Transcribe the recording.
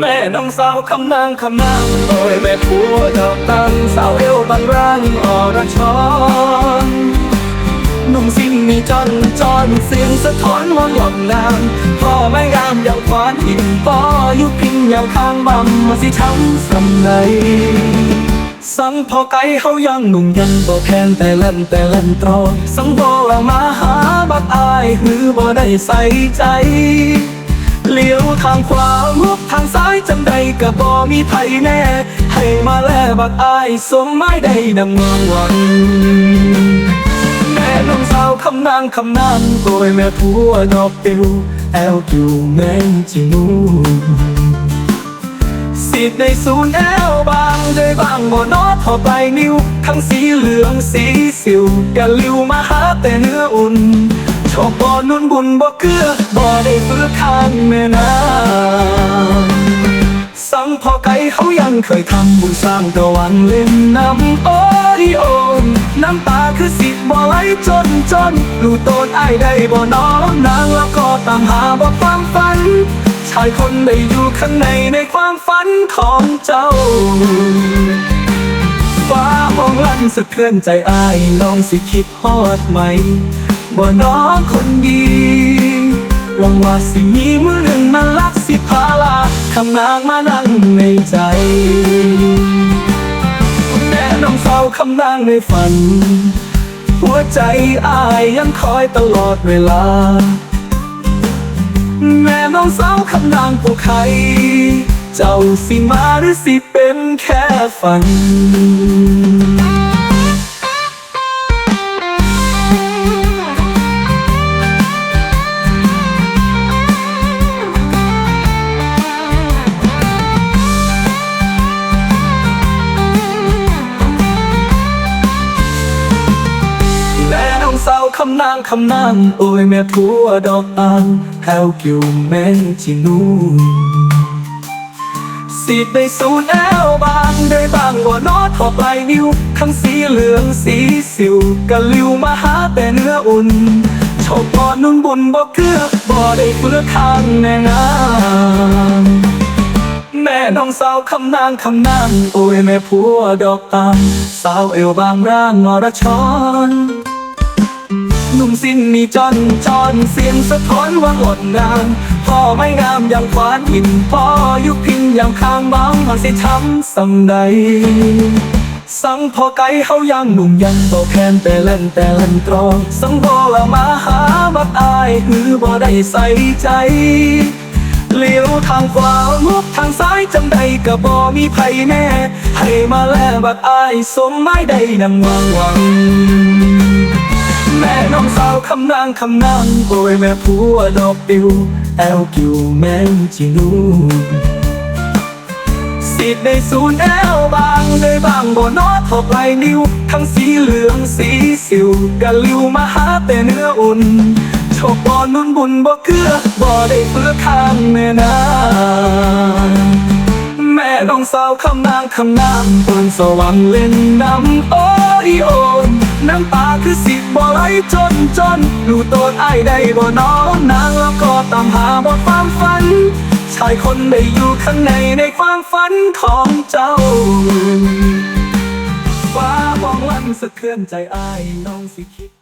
แม่น้องสาวคำนางคำนางโอ้ยแม่ผัวดอกตังสาวเอวบางร่างอรชรนุ่งสิ้นมีจอนจอนเสียงสะท้อนมองหยอกนางพ่อแม่งามยางควานหินปอยุพิงอย่างข้างบำมาสิช้ำสำไหนสังพอไกลเขายังหนุ่มยังบ่แพงแต่เล่นแต่เล่นตรองสังบ่ว่ามาหาบักอาย หือบ่ได้ใส่ใจ เลี้ยวทางขวามุกทางซ้ายจังใดก็บ่มีไผแน่ ให้มาแลบักอายสมไม้ได้ดังเมืองวังแม่น้องสาวคำนางคำนางโกยแม่ผัวดอกปิวแอลกิวแมงจินูสิทธิ์ในศูนย์แอลบางด้บางบ่นอทอไปนิ้ว ทั้งสีเหลืองสีสิวกะลิวมาหาแต่เนื้ออุ่น อบบ่นุ่นบุญบ่เกลือบ่ได้เพื่อข้างแม่น้ำสังพอไกลเขายังเคยทำบุญสร้างตะวันเล่นน้ำโอ้ยโอนน้ำตาคือสิบ่ไหลจนจนลูโตนไอได้บ่น้องนางแล้วก็ตามหาบ่ความฝัน ชายคนได้อยู่ข้างในในความฝันของเจ้าฟ้ามองลั่นสะเทือนใจอายลองสิคิดฮอดไหม บ่น้องคนดีหวังว่าสิมีมือหนึ่งมาลักสิพาลาคำนางมานั่งในใจแม่น้องเฝ้าคำนางในฝัน หัวใจอายยังคอยตลอดเวลา แม่น้องสาวคำนางผู้ใคร เจ้าสิมาหรือสิเป็นแค่ฝัน สาวคำนางคำนางโอ้ยแม่ผัวดอกอ่างแฮวกิวแมงจินูสีดได้สูนแอลบางได้บางบ่านอทอปลายนิ้วทั้งสีเหลืองสีสิวกะลิวมาหาแต่เนื้ออุ่นโชคบ่นุ่นบุญบ่เกลือบ่ได้เฟื่อข้างแน่งามแม่น้องสาวคำนางคำนางโอ้ยแม่ผัวดอกตามสาวเอวบางร่างอรชรนุ่ มสิ้นมีจนจนเสียงสะท้อนว่างอดนางพ่อไม่งามอย่างควานหินพ่อยุพินอย่างข้างบางมันสิช้ำสำใดสังพอไกลเขายังหนุ่มยังบอกแคนแต่เล่นแต่เล่นตรอง สังบ่ว่ามาหาบักอายหือบ่ได้ใส่ใจเลี้ยวทางขวามุกทางซ้ายจังใดก็บ่มีไผแน่ ให้มาแลบักอายสมไม้ได้ดังวังวัง แม่น้องสาวคำนางคำนางโอ้ยแม่ผัวดอกปิว แอลกิวแมงจินูสิทธิ์ในศูนย์แอลบางเลยบางบ่นอทอปลายนิ้ว ทั้งสีเหลืองสีสิวกะลิวมาหาแต่เนื้ออุ่นโชคบ่นุ่นบุญบ่เกลือบ่ได้เฟื่อข้างแม่น้ำแม่น้องสาวคำนางคำนางบนสว่างเล่นน้ำโอ้ยโอน น้ำตาคือสิบ่ไหลจนจนดูโตนไอ้ได้บ่น้องนางแล้วก็ตามหาบ่ความฝัน ชายคนได้อยู่ข้างในในความฝันของเจ้าฟ้ามองลั่นสะเทือนใจไอ้น้องสิคิด